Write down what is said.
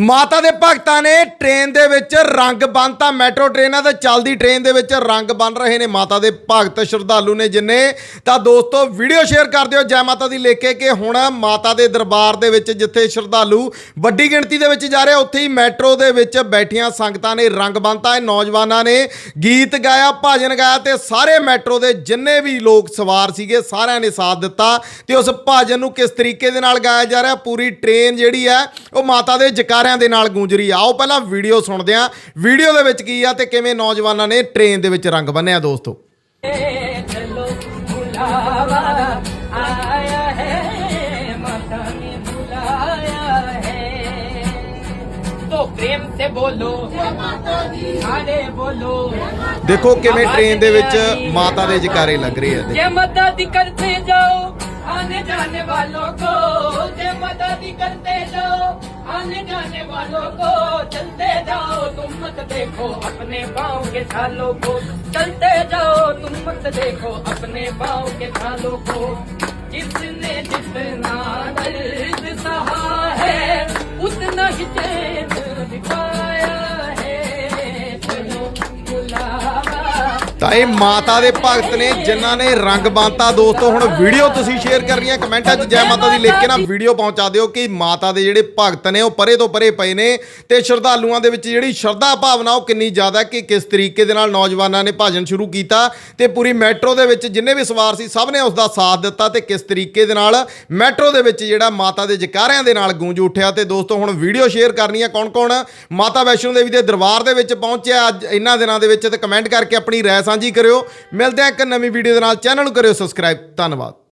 ਮਾਤਾ ਦੇ ਭਗਤਾਂ ਨੇ ਟ੍ਰੇਨ ਦੇ ਵਿੱਚ ਰੰਗ ਬੰਨਤਾ ਮੈਟਰੋ ਟ੍ਰੇਨਾਂ ਤੇ ਚੱਲਦੀ ਟ੍ਰੇਨ ਦੇ ਵਿੱਚ ਰੰਗ ਬਨ ਰਹੇ ਨੇ ਮਾਤਾ ਦੇ ਭਗਤ ਸ਼ਰਧਾਲੂ ਨੇ ਜਿੰਨੇ। ਤਾਂ ਦੋਸਤੋ, ਵੀਡੀਓ ਸ਼ੇਅਰ ਕਰ ਦਿਓ ਜੈ ਮਾਤਾ ਦੀ ਲੇਖੇ ਕਿ ਹੁਣ ਮਾਤਾ ਦੇ ਦਰਬਾਰ ਦੇ ਵਿੱਚ ਜਿੱਥੇ ਸ਼ਰਧਾਲੂ ਵੱਡੀ ਗਿਣਤੀ ਦੇ ਵਿੱਚ ਜਾ ਰਹੇ ਉੱਥੇ ਹੀ ਮੈਟਰੋ ਦੇ ਵਿੱਚ ਬੈਠੀਆਂ ਸੰਗਤਾਂ ਨੇ ਰੰਗ ਬੰਨਤਾ ਇਹ ਨੌਜਵਾਨਾਂ ਨੇ। ਗੀਤ ਗਾਇਆ, ਭਜਨ ਗਾਇਆ ਤੇ ਸਾਰੇ ਮੈਟਰੋ ਦੇ ਜਿੰਨੇ ਵੀ ਲੋਕ ਸਵਾਰ ਸੀਗੇ, ਸਾਰਿਆਂ ਨੇ ਸਾਥ ਦਿੱਤਾ ਤੇ ਉਸ ਭਜਨ ਨੂੰ ਕਿਸ ਤਰੀਕੇ ਦੇ ਨਾਲ ਗਾਇਆ ਜਾ ਰਿਹਾ, ਪੂਰੀ ਟ੍ਰੇਨ ਜਿਹੜੀ ਹੈ, ਉਹ ਮਾਤਾ ਦੇ ਖਬਰਾਂ ਦੇ ਨਾਲ ਗੂੰਜਰੀ ਆਓ ਪਹਿਲਾਂ ਵੀਡੀਓ ਸੁਣਦੇ ਆ ਵੀਡੀਓ ਦੇ ਵਿੱਚ ਕੀ ਆ ਤੇ ਕਿਵੇਂ ਨੌਜਵਾਨਾਂ ਨੇ ਟ੍ਰੇਨ ਦੇ ਵਿੱਚ ਰੰਗ ਬੰਨਿਆ ਦੋਸਤੋ? ਦੇਖੋ ਕਿਵੇਂ ਟ੍ਰੇਨ ਦੇ ਵਿੱਚ ਮਾਤਾ ਦੇ ਜਕਾਰੇ ਲੱਗ ਰਹੇ ਆ। ਜੇ ਮਦਦ ਕਰਦੇ ਜਾਓ ਆਨੇ ਜਾਣੇ ਵਾਲੋਂ ਕੋ आने जाने वालों को, चलते जाओ तुम मत देखो अपने पाँव के छालों को। चलते जाओ तुम मत देखो अपने पाँव के छालों को। जिसने जितना दर्द ਤਾਂ ਇਹ ਮਾਤਾ ਦੇ ਭਗਤ ਨੇ, ਜਿਨ੍ਹਾਂ ਨੇ ਰੰਗ ਬੰਨਤਾ ਦੋਸਤੋ, ਹੁਣ ਵੀਡੀਓ ਤੁਸੀਂ ਸ਼ੇਅਰ ਕਰਨੀ ਹੈ ਕਮੈਂਟਾਂ 'ਚ ਜੈ ਮਾਤਾ ਦੀ ਲਿਖ ਕੇ ਨਾ ਵੀਡੀਓ ਪਹੁੰਚਾ ਦਿਓ ਕਿ ਮਾਤਾ ਦੇ ਜਿਹੜੇ ਭਗਤ ਨੇ, ਉਹ ਪਰੇ ਤੋਂ ਪਰੇ ਪਏ ਨੇ ਤੇ ਸ਼ਰਧਾਲੂਆਂ ਦੇ ਵਿੱਚ ਜਿਹੜੀ ਸ਼ਰਧਾ ਭਾਵਨਾ, ਉਹ ਕਿੰਨੀ ਜ਼ਿਆਦਾ ਕਿ ਕਿਸ ਤਰੀਕੇ ਦੇ ਨਾਲ ਨੌਜਵਾਨਾਂ ਨੇ ਭਾਜਨ ਸ਼ੁਰੂ ਕੀਤਾ ਤੇ ਪੂਰੀ ਮੈਟਰੋ ਦੇ ਵਿੱਚ ਜਿੰਨੇ ਵੀ ਸਵਾਰ ਸੀ, ਸਭ ਨੇ ਉਸ ਦਾ ਸਾਥ ਦਿੱਤਾ ਤੇ ਕਿਸ ਤਰੀਕੇ ਦੇ ਨਾਲ ਮੈਟਰੋ ਦੇ ਵਿੱਚ ਜਿਹੜਾ ਮਾਤਾ ਦੇ ਜਕਾਰਿਆਂ ਦੇ ਨਾਲ ਗੂੰਜ ਉੱਠਿਆ ਤੇ ਦੋਸਤੋ, ਹੁਣ ਵੀਡੀਓ ਸ਼ੇਅਰ ਕਰਨੀ ਹੈ ਕੌਣ-ਕੌਣ? ਮਾਤਾ ਵੈਸ਼ਨੋ ਦੇਵੀ ਦੇ ਦਰਬਾਰ ਦੇ ਵਿੱਚ ਪਹੁੰਚਿਆ ਅੱਜ, ਇਹਨਾਂ ਦਿਨਾਂ ਦੇ ਵਿੱਚ ਤੇ ਕਮੈਂਟ ਕਰਕੇ ਆਪਣੀ ਰਾਏ ਸਾਂਝੀ ਕਰਿਓ। ਮਿਲਦੇ ਆ ਇੱਕ ਨਵੀਂ ਵੀਡੀਓ ਦੇ ਨਾਲ। ਚੈਨਲ ਨੂੰ ਕਰਿਓ ਸਬਸਕ੍ਰਾਈਬ ਧੰਨਵਾਦ।